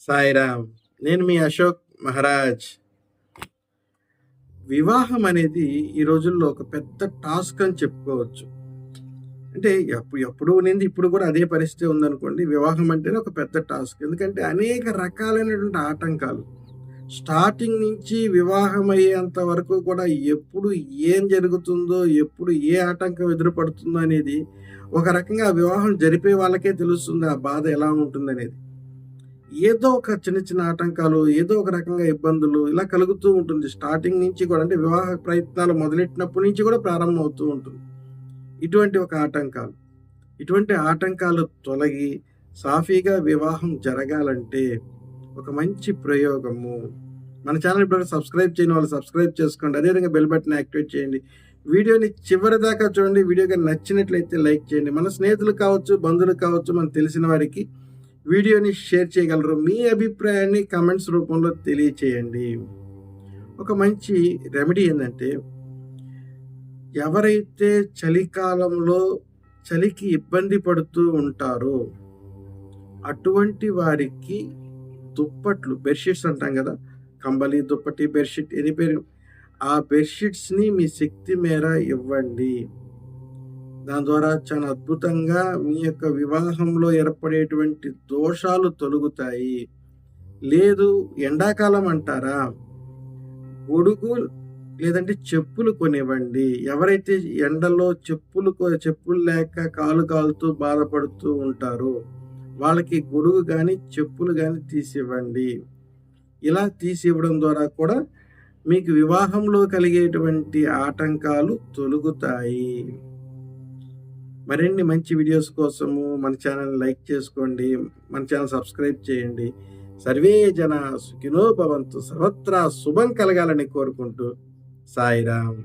సాయిరామ్ నేను మీ అశోక్ మహారాజ్. వివాహం అనేది ఈ రోజుల్లో ఒక పెద్ద టాస్క్ అని చెప్పుకోవచ్చు. అంటే ఎప్పుడు ఎప్పుడు ఉన్నింది ఇప్పుడు కూడా అదే పరిస్థితి ఉందనుకోండి వివాహం అంటేనే ఒక పెద్ద టాస్క్. ఎందుకంటే అనేక రకాలైనటువంటి ఆటంకాలు. స్టార్టింగ్ నుంచి వివాహం అయ్యేంత వరకు కూడా ఎప్పుడు ఏం జరుగుతుందో ఎప్పుడు ఏ ఆటంకం ఎదురుపడుతుందో అనేది ఒక రకంగా వివాహం జరిపే వాళ్ళకే తెలుస్తుంది ఆ బాధ ఎలా ఉంటుందనేది. ఏదో ఒక చిన్న చిన్న ఆటంకాలు ఏదో ఒక రకంగా ఇబ్బందులు ఇలా కలుగుతూ ఉంటుంది. స్టార్టింగ్ నుంచి కూడా అంటే వివాహ ప్రయత్నాలు మొదలెట్టినప్పటి నుంచి కూడా ప్రారంభం అవుతూ ఉంటుంది. ఇటువంటి ఒక ఆటంకాలు. ఇటువంటి ఆటంకాలు తొలగి సాఫీగా వివాహం జరగాలంటే ఒక మంచి ప్రయోగము. మన ఛానల్ ఇప్పుడు సబ్స్క్రైబ్ చేయని వాళ్ళు సబ్స్క్రైబ్ చేసుకోండి. అదేవిధంగా బెల్ బటన్ యాక్టివేట్ చేయండి. వీడియోని చివరి దాకా చూడండి. వీడియోగా నచ్చినట్లయితే లైక్ చేయండి. మన స్నేహితులు కావచ్చు బంధువులు కావచ్చు మనకు తెలిసిన వారికి వీడియోని షేర్ చేయగలరు. మీ అభిప్రాయాన్ని కమెంట్స్ రూపంలో తెలియచేయండి. ఒక మంచి రెమెడీ ఏంటంటే ఎవరైతే చలికాలంలో చలికి ఇబ్బంది పడుతూ ఉంటారో అటువంటి వారికి దుప్పట్లు బెడ్షీట్స్ అంటాం కదా. కంబలి దుప్పటి బెడ్షీట్ ఎన్ని పేరు? ఆ బెడ్షీట్స్ని మీ శక్తి మేర ఇవ్వండి. దాని ద్వారా చాలా అద్భుతంగా మీ యొక్క వివాహంలో ఏర్పడేటువంటి దోషాలు తొలుగుతాయి. లేదు ఎండాకాలం అంటారా? గొడుగు లేదంటే చెప్పులు కొనివ్వండి. ఎవరైతే ఎండలో చెప్పులు చెప్పులు లేక కాలు కాలుతూ బాధపడుతూ ఉంటారో వాళ్ళకి గొడుగు కానీ చెప్పులు కానీ తీసివ్వండి. ఇలా తీసివ్వడం ద్వారా కూడా మీకు వివాహంలో కలిగేటువంటి ఆటంకాలు తొలుగుతాయి. మరిన్ని మంచి వీడియోస్ కోసము మన ఛానల్ లైక్ చేసుకోండి మన ఛానల్ సబ్స్క్రైబ్ చేయండి. సర్వే జన సుఖినో భవంతు సర్వత్రా శుభం కలగాలని కోరుకుంటూ సాయిరామ్.